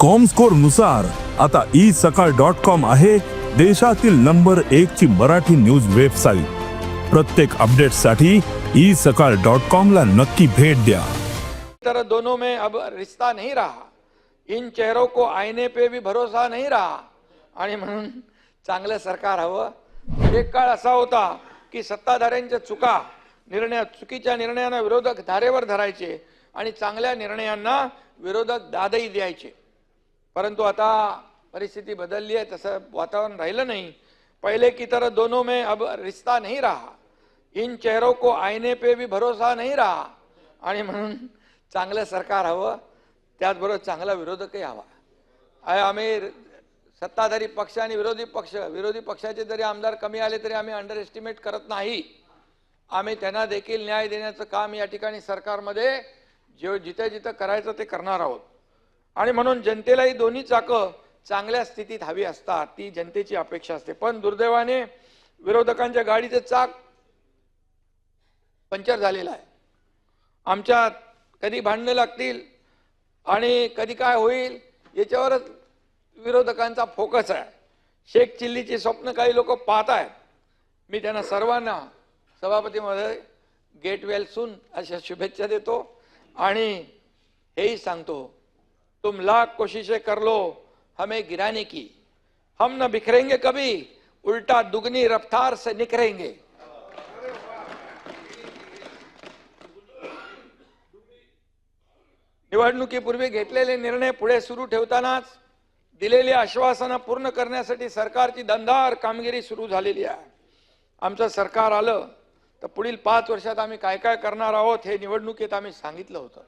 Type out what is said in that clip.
कॉमस्कोरनुसार आता ई सकाळ dot com आहे देशातील नंबर एक ची मराठी न्यूज वेबसाईट प्रत्येक अपडेटसाठी ई सकाळ डॉट कॉम ला नक्की भेट द्या. तरह दोनों में अब रिश्ता नहीं रहा। इन चेहरों को आईने पे भी भरोसा नहीं रहा। आणि म्हणून चांगलं सरकार हवं. म्हणजे एक काळ असा होता की सत्ताधाऱ्यांच्या चुका निर्णय चुकीच्या निर्णयांना विरोधक धारेवर धरायचे आणि चांगल्या निर्णयांना विरोधक दादही द्यायचे. परंतु आता परिस्थिती बदलली आहे तसं वातावरण राहिलं नाही. पहले की तरह दोनों में अब रिश्ता नहीं रहा. इन चेहरों को आईने पे भी भरोसा नहीं रहा. आणि म्हणून चांगलं सरकार हवं त्याचबरोबर चांगला विरोधकही हवा. आम्ही सत्ताधारी पक्ष आणि विरोधी पक्ष विरोधी पक्षाचे जरी आमदार कमी आले तरी आम्ही अंडर एस्टिमेट करत नाही. आम्ही त्यांना देखील न्याय देण्याचं काम या ठिकाणी सरकारमध्ये जे जिथे जिथं करायचं ते करणार आहोत. आणि म्हणून जनतेलाही दोन्ही चाकं चांगल्या स्थितीत हवी असतात ती जनतेची अपेक्षा असते. पण दुर्दैवाने विरोधकांच्या गाडीचं चाक पंक्चर झालेलं आहे. आमच्यात कधी भांडणं लागतील आणि कधी काय होईल याच्यावरच विरोधकांचा फोकस आहे. शेख चिल्लीची स्वप्न काही लोक पाहत आहेत. मी त्यांना सर्वांना सभापतीमध्ये गेट वेल सून अशा शुभेच्छा देतो आणि हेही सांगतो. तुम लाख कोशिशें कर लो हमें गिराने की। हम न बिखरेंगे कभी उल्टा दुगनी रफ्तार से निखरेंगे। निवडणुकीपूर्वी घेतलेले निर्णय पुढे सुरू ठेवतानाच दिलेली आश्वासनं पूर्ण करण्यासाठी सरकारची दमदार कामगिरी सुरू झालेली आहे. आमचं सरकार आलं तर पुढील पाच वर्षात आम्ही काय काय करणार आहोत हे निवडणुकीत आम्ही सांगितलं होतं.